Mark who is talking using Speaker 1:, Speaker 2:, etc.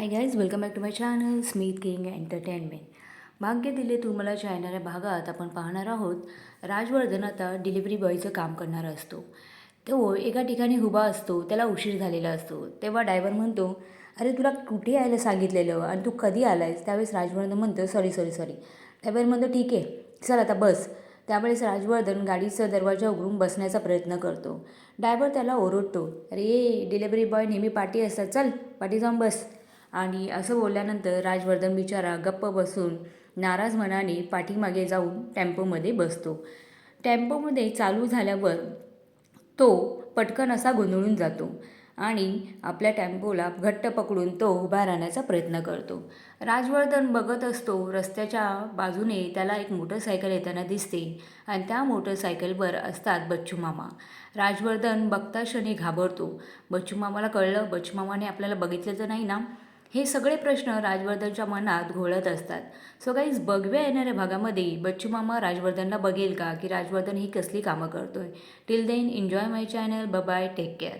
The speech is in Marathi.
Speaker 1: Hi guys welcome back to my channel Smith King entertainment भाग्य दिले तुम्हाला मला येणाऱ्या भागात आपण पाहणार आहोत राजवर्धन आता डिलिव्हरी बॉयचं काम करणारा असतो. तो एका ठिकाणी उभा असतो त्याला उशीर झालेला असतो. तेव्हा डायव्हर म्हणतो अरे तुला कुठे यायला सांगितलेलं? आणि तू कधी आलायस? त्यावेळेस राजवर्धन म्हणतो सॉरी सॉरी सॉरी डायव्हर म्हणतो ठीक आहे चल आता बस. त्यावेळेस राजवर्धन गाडीचा दरवाजा उघडून बसण्याचा प्रयत्न करतो. डायव्हर त्याला ओरडतो अरे ये डिलेवरी बॉय नेहमी पाठी असतात चल पाठी जाऊन बस. आणि असं बोलल्यानंतर राजवर्धन बिचारा गप्प बसून नाराज मनाने पाठीमागे जाऊन टेम्पोमध्ये बसतो. टेम्पोमध्ये चालू झाल्यावर तो पटकन असा गोंधळून जातो आणि आपल्या टेम्पोला घट्ट पकडून तो उभा राहण्याचा प्रयत्न करतो. राजवर्धन बघत असतो रस्त्याच्या बाजूने त्याला एक मोटरसायकल येताना दिसते आणि त्या मोटरसायकलवर असतात बच्चू मामा. राजवर्धन बघता क्षणी घाबरतो. बच्चू मामाला कळलं बच्चू मामाने आपल्याला बघितलं तर नाही ना? हे सगळे प्रश्न राजवर्धनच्या मनात घोळत असतात. सो बगव्या बघव्या येणाऱ्या भागामध्ये बच्चू मामा राजवर्धनला बघेल का? की राजवर्धन ही कसली कामं करतोय. Till then enjoy my channel bye take care